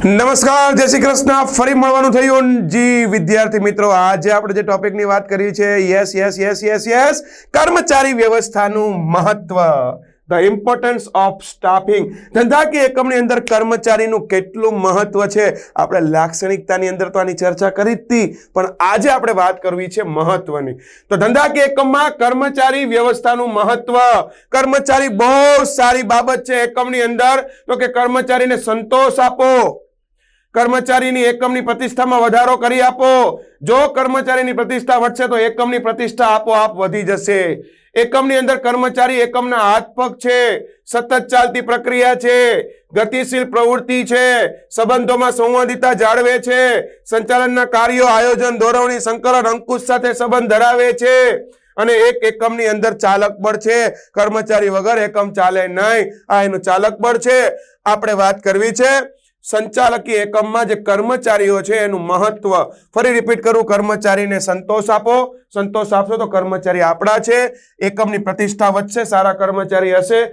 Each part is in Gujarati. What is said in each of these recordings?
નમસ્કાર, જય શ્રી કૃષ્ણ. ફરી મળવાનું થયું જી વિદ્યાર્થી મિત્રો. આજે આપણે જે ટોપિકની વાત કરી છે, yes yes yes yes yes, કર્મચારી વ્યવસ્થાનું મહત્વ. ધ ઇમ્પોર્ટન્સ ઓફ સ્ટાફિંગ ધંધાકીય એકમની અંદર કર્મચારીનું કેટલું મહત્વ છે? આપણે લાક્ષણિકતાની અંદર તો આની ચર્ચા કરી હતી પણ આજે આપણે વાત કરવી છે મહત્વની. તો ધંધાકીય એકમમાં કર્મચારી વ્યવસ્થાનું મહત્વ. કર્મચારી બહુ સારી બાબત છે એકમની અંદર. તો કે કર્મચારીને સંતોષ આપો. કર્મચારીની એકમની પ્રતિષ્ઠામાં વધારો કરી આપો. જો કર્મચારીની પ્રતિષ્ઠા વધશે તો એકમની પ્રતિષ્ઠા આપોઆપ વધી જશે. એકમની અંદર કર્મચારી એકમના હાથ પગ છે. સતત ચાલતી પ્રક્રિયા છે. ગતિશીલ પ્રવૃત્તિ છે. સંબંધોમાં સંવાદિતા જાળવે છે. સંચાલનના કાર્યો, આયોજન ધોરણી સંકલન, અંકુશ સાથે સંબંધ ધરાવે છે. અને એક એકમની અંદર ચાલક બળ છે. કર્મચારી વગર એકમ ચાલે નહીં. આ એનું ચાલક બળ છે. આપણે વાત કરવી છે. સંચાલકીય એકમમાં જે કર્મચારીઓ છે એનું મહત્વ. ફરી રિપીટ કરું, કર્મચારીને સંતોષ આપો. સંતોષ આપશો તો કર્મચારી આપણા છે. એકમની પ્રતિષ્ઠા વધશે, સારા કર્મચારી હશે.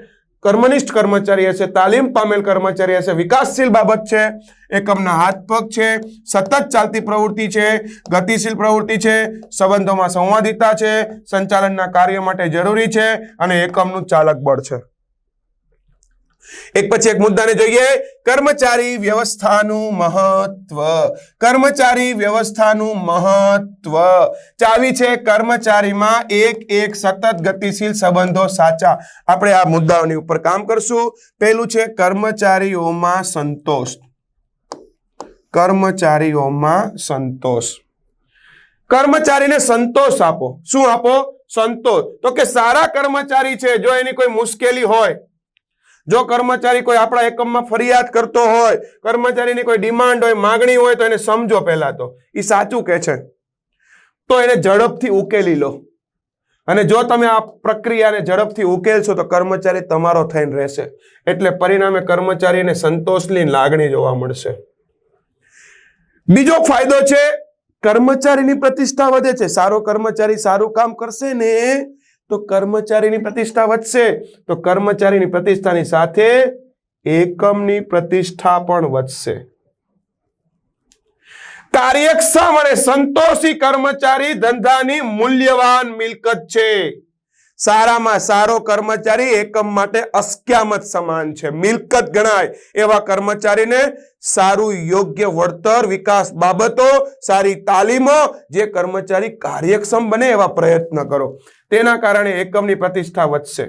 કર્મનિષ્ઠ કર્મચારી હશે, તાલીમ પામેલ કર્મચારી હશે. વિકાસશીલ બાબત છે. એકમના હાથ પગ છે. સતત ચાલતી પ્રવૃત્તિ છે. ગતિશીલ પ્રવૃત્તિ છે. સંબંધોમાં સંવાદિતા છે. સંચાલનના કાર્ય માટે જરૂરી છે અને એકમનું ચાલક બળ છે. એક પછી એક મુદ્દાને જોઈએ. કર્મચારી વ્યવસ્થાનું મહત્વ. કર્મચારી વ્યવસ્થાનું મહત્વ. ચાવી છે કર્મચારીમાં એક એક સતત ગતિશીલ સંબંધો સાચા. આપણે આ મુદ્દાઓની ઉપર કામ કરશું. પહેલું છે કર્મચારીઓમાં સંતોષ. કર્મચારીઓમાં સંતોષ. કર્મચારીને સંતોષ આપો. શું આપો? સંતોષ. તો કે સારા કર્મચારી છે, જો એની કોઈ મુશ્કેલી હોય જો કર્મચારી કોઈ આપણા એકમમાં ફરિયાદ કરતો હોય, કર્મચારીની કોઈ ડિમાન્ડ હોય, માગણી હોય, તો એને સમજો પહેલા તો. એ સાચું કે છે. તો એને ઝડપથી ઉકેલી લો. અને જો તમે આ પ્રક્રિયાને ઝડપથી ઉકેલશો, તો કર્મચારી તમારો થઈને રહેશે. એટલે પરિણામે કર્મચારીને સંતોષની લાગણી જોવા મળશે. બીજો ફાયદો છે, કર્મચારીની પ્રતિષ્ઠા વધે છે. સારો કર્મચારી સારું કામ કરશે ને તો કર્મચારીની પ્રતિષ્ઠા વધશે. તો કર્મચારીની પ્રતિષ્ઠાની સાથે એકમની પ્રતિષ્ઠા પણ વધશે. કાર્યક્ષમ અને સંતોષી કર્મચારી ધંધાની મૂલ્યવાન મિલકત છે. સારામાં સારો કર્મચારી એકમ માટે અસ્ક્યામત સમાન છે. મિલકત ગણાય એવા કર્મચારીને સારું યોગ્ય વળતર, વિકાસ બાબતો, સારી તાલીમો જે કર્મચારી કાર્યક્ષમ બને એવા પ્રયત્ન કરો. તેના કારણે એકમની પ્રતિષ્ઠા વધશે.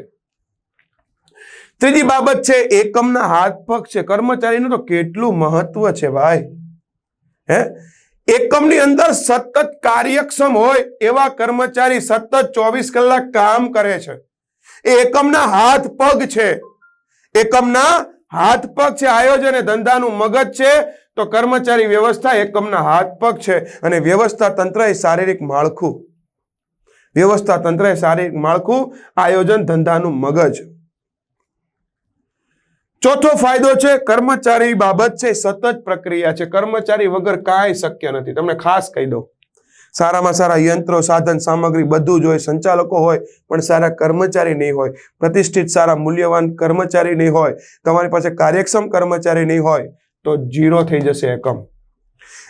ત્રીજી બાબત છે, એકમના હાથ પગ છે. કર્મચારીનું તો કેટલું મહત્વ છે ભાઈ. હે? એકમની અંદર સતત કાર્યક્ષમ હોય એવા કર્મચારી સતત ચોવીસ કલાક કામ કરે છે. એ એકમના હાથ પગ છે. એકમના હાથ પગ છે. આયોજન એ ધંધાનું મગજ છે. તો કર્મચારી વ્યવસ્થા એકમના હાથ પગ છે. અને વ્યવસ્થા તંત્ર એ શારીરિક માળખું. વ્યવસ્થા તંત્ર એ શારીરિક માળખું. આયોજન ધંધાનું મગજ. ચોથો ફાયદો છે, કર્મચારી બાબત છે, સતત પ્રક્રિયા છે. કર્મચારી વગર કાંઈ શક્ય નથી. તમને ખાસ કહી દઉં. સારામાં સારા યંત્રો, સાધન, સામગ્રી બધું જ હોય, સંચાલકો હોય, પણ સારા કર્મચારી નહીં હોય. પ્રતિષ્ઠિત સારા મૂલ્યવાન કર્મચારી નહીં હોય. તમારી પાસે કાર્યક્ષમ કર્મચારી નહીં હોય, તો જીરો થઈ જશે એકમ.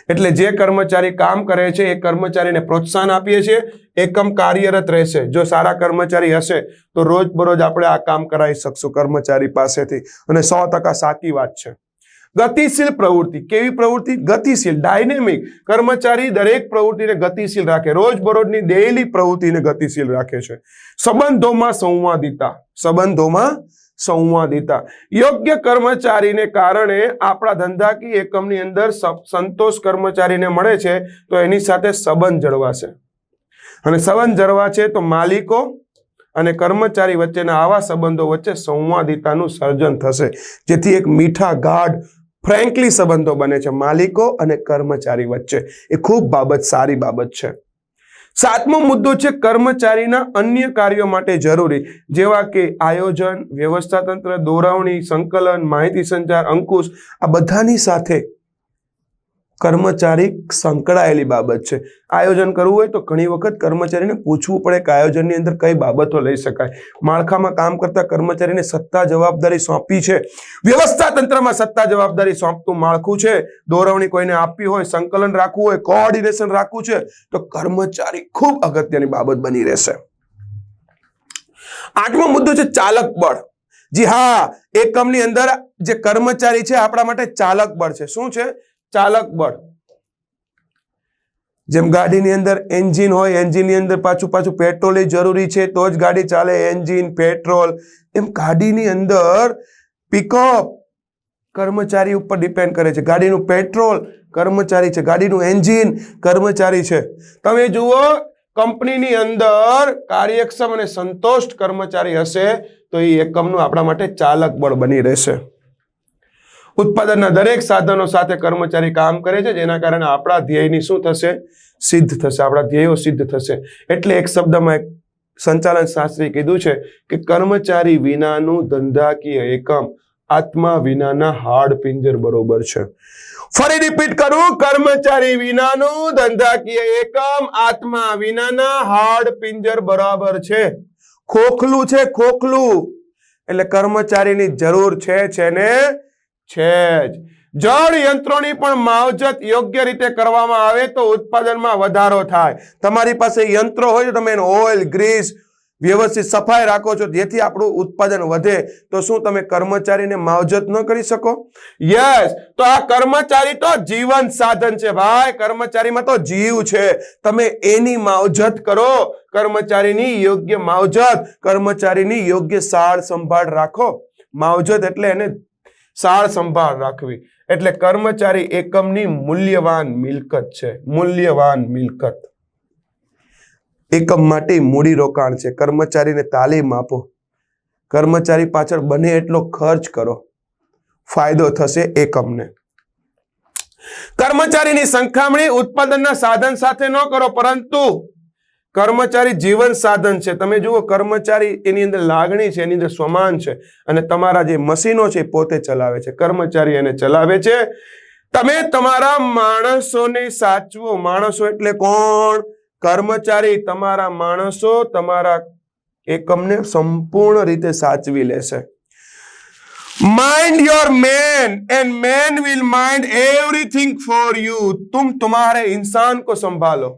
એટલે જે કર્મચારી કામ કરે છે, એ કર્મચારીને પ્રોત્સાહન આપીએ છીએ, એકમ કાર્યરત રહેશે. જો સારા કર્મચારી હશે, તો રોજ બરોજ આપણે આ કામ કરાવી શકશું કર્મચારી પાસેથી. અને સો સાચી વાત છે. ગતિશીલ પ્રવૃત્તિ. કેવી પ્રવૃત્તિ? ગતિશીલ ડાયનેમિક કર્મચારી દરેક પ્રવૃત્તિને ગતિશીલ રાખે. રોજબરોજની ડેઇલી પ્રવૃત્તિને ગતિશીલ રાખે છે. સંબંધોમાં સંવાદિતા. સંબંધોમાં સંવાદિતા. યોગ્ય કર્મચારીને કારણે આપણા ધંધાકીય એકમની અંદર સંતોષ કર્મચારીને મળે છે, તો એની સાથે સંબંધ જળવાશે. અને સંબંધ જળવા છે તો માલિકો અને કર્મચારી વચ્ચેના આવા સંબંધો વચ્ચે સંવાદિતાનું સર્જન થશે. જેથી એક મીઠા ગાઢ ફ્રેન્કલી સંબંધો બને છે માલિકો અને કર્મચારી વચ્ચે. એ ખૂબ બાબત, સારી બાબત છે. સાતમો મુદ્દો છે કર્મચારીના અન્ય કાર્યો માટે જરૂરી, જેવા કે આયોજન, વ્યવસ્થાતંત્ર, દોરવણી, સંકલન, માહિતી સંચાર, અંકુશ, આ બધાની સાથે કર્મચારી સંકળાયેલી બાબત છે. આયોજન કરવું હોય તો ઘણી વખત કર્મચારીને પૂછવું પડે કે આયોજનની અંદર કઈ બાબતો લઈ શકાય. માળખામાં કામ કરતા કર્મચારીને સત્તા જવાબદારી સોંપી છે. વ્યવસ્થા તંત્રમાં સત્તા જવાબદારી સોંપતું માળખું છે. દોરવણી કોઈને આપવી હોય, સંકલન રાખવું હોય કોઓર્ડિનેશન રાખવું છે, તો કર્મચારી ખૂબ અગત્યની બાબત બની રહેશે. આઠમો મુદ્દો છે ચાલક બળ. જી હા, એકમની અંદર જે કર્મચારી છે, આપણા માટે ચાલક બળ છે. શું છે? ચાલક બળ. જેમ ગાડીની અંદર એન્જિન હોય, એન્જિનની અંદર પાછું પાછું પેટ્રોલ જરૂરી છે, તો જ ગાડી ચાલે. એન્જિન, પેટ્રોલ, એમ ગાડીની અંદર પિકઅપ કર્મચારી ઉપર ડિપેન્ડ કરે છે. ગાડીનું પેટ્રોલ કર્મચારી છે, ગાડીનું એન્જિન કર્મચારી છે. તમે જુઓ, કંપનીની અંદર કાર્યક્ષમ અને સંતોષ કર્મચારી હશે, તો એ એકમનું આપણા માટે ચાલક બળ બની રહેશે. ઉત્પાદનના દરેક સાધનો સાથે કર્મચારી કામ કરે છે, જેના કારણે આપણા ધ્યેયની શું થશે? સિદ્ધ થશે, આપણા ધ્યેયો સિદ્ધ થશે. એટલે એક શબ્દમાં એક સંચાલન શાસ્ત્રી કીધું છે કે કર્મચારી વિનાનું ધંધાકીય એકમ, આત્મા વિનાના હાડ પિંજર બરોબર છે. ફરી રિપીટ કરું, કર્મચારી વિનાનું ધંધાકીય એકમ, આત્મા વિનાના હાડ પિંજર બરાબર છે. ખોખલું છે, ખોખલું. એટલે કર્મચારીની જરૂર છે છે ને છે જ. જળ યંત્રોની પણ માવજત યોગ્ય રીતે કરવામાં આવે તો ઉત્પાદનમાં વધારો થાય. તમારી પાસે યંત્રો હોય તો તમે એનો ઓઇલ, ગ્રીસ, વ્યવસ્થિત સફાઈ રાખો છો, જેથી આપણું ઉત્પાદન વધે. તો શું તમે કર્મચારીને માવજત ન કરી શકો? યસ. તો આ કર્મચારી તો જીવન સાધન છે ભાઈ. કર્મચારીમાં તો જીવ છે. તમે એની માવજત કરો. કર્મચારીની યોગ્ય માવજત, કર્મચારીની યોગ્ય સાળ સંભાળ રાખો. માવજત એટલે એને સાળ સંભાળ રાખવી. એટલે કર્મચારી એકમની મૂલ્યવાન મિલકત છે. મૂલ્યવાન મિલકત. એકમ માટે મૂડી રોકાણ છે. કર્મચારીને તાલીમ આપો. કર્મચારી પાછળ બને એટલો ખર્ચ કરો. ફાયદો થશે એકમને. કર્મચારીની સંખામણી ઉત્પાદનના સાધન સાથે ન કરો, પરંતુ કર્મચારી જીવન સાધન છે તમે જુઓ કર્મચારી એની અંદર લાગણી છે એની અંદર સ્વમાન છે અને તમારા જે મશીનો છે એ પોતે ચલાવે છે કર્મચારી એને ચલાવે છે તમે તમારા માણસોને સાચવો માણસો એટલે કોણ કર્મચારી તમારા માણસો તમારા એકમને સંપૂર્ણ રીતે સાચવી લેશે mind your man and man will mind everything for you तुम तुम्हारे इंसान को संभालो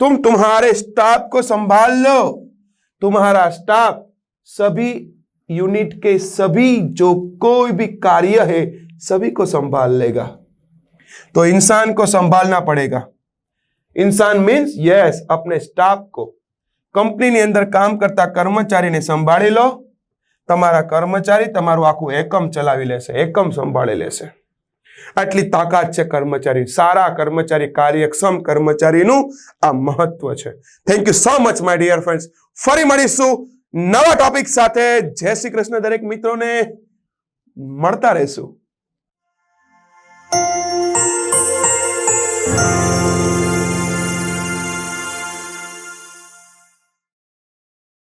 तुम तुम्हारे स्टाफ को संभाल लो तुम्हारा स्टाफ सभी यूनिट के सभी जो कोई भी कार्य है सभी को संभाल लेगा तो इंसान को संभालना पड़ेगा इंसान मीन्स यस अपने स्टाफ को કંપનીની અંદર કામ કરતા કર્મચારીને સંભાળી લો તમારા કર્મચારી તમારું આખું એકમ ચલાવી લેશે એકમ સંભાળી લેશે આટલી તાકાત છે કર્મચારી, સારા કર્મચારી, કાર્યક્ષમ કર્મચારીનું આ મહત્વ છે. Thank you so much my dear friends ફરી મળીશું નવા ટોપિક સાથે. જય શ્રી કૃષ્ણ દરેક મિત્રોને. મળતા રહેશું.